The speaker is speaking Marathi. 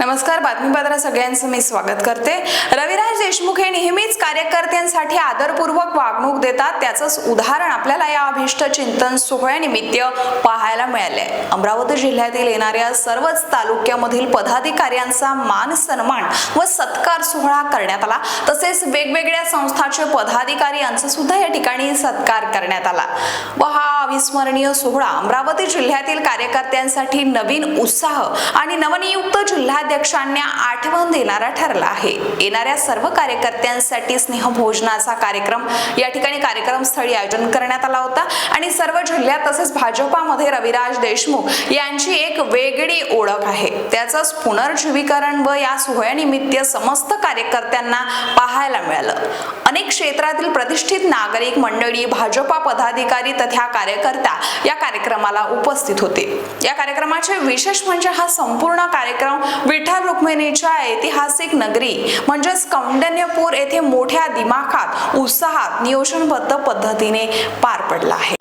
नमस्कार बातमीपत्रात सगळ्यांचं मी स्वागत करते. रविराज देशमुख हे नेहमीच कार्यकर्त्यांसाठी आदरपूर्वक वागणूक देतात. त्याचंच उदाहरण आपल्याला या अभिष्ट चिंतन सोहळ्यानिमित्त पाहायला मिळाले अमरावती जिल्ह्यातील येणाऱ्या सर्वच तालुक्यामधील पदाधिकाऱ्यांचा मान सन्मान व सत्कार सोहळा करण्यात आला. तसेच वेगवेगळ्या संस्थाचे पदाधिकारी यांचा सुद्धा या ठिकाणी सत्कार करण्यात आला. व हा अविस्मरणीय सोहळा अमरावती जिल्ह्यातील कार्यकर्त्यांसाठी नवीन उत्साह आणि नवनियुक्त जिल्हाध्यक्षांना आठवण देणारा ठरला आहे. येणाऱ्या सर्व कार्यकर्त्यांसाठी स्नेहभोजनाचा कार्यक्रम या ठिकाणी कार्यक्रम स्थळी आयोजन करण्यात आला होता आणि सर्व जिल्ह्यात तसेच भाजपामध्ये रविराज देशमुख यांची एक वेगळी ओळख आहे. त्याचंच पुनर्जीवीकरण व या सोहळ्यानिमित्त समस्त कार्यकर्त्यांना पाहायला मिळालं. अनेक क्षेत्रातील प्रतिष्ठित नागरिक मंडळी भाजपा पदाधिकारी तथा कार्यकर्ता या कार्यक्रमाला उपस्थित होते. या कार्यक्रमाचे विशेष म्हणजे हा संपूर्ण कार्यक्रम विठ्ठल रुक्मिणीच्या ऐतिहासिक नगरी म्हणजेच कौंडण्यपूर येथे मोठ्या दिमाखात उत्साहात नियोजनबद्ध पद्धतीने पार पडला आहे.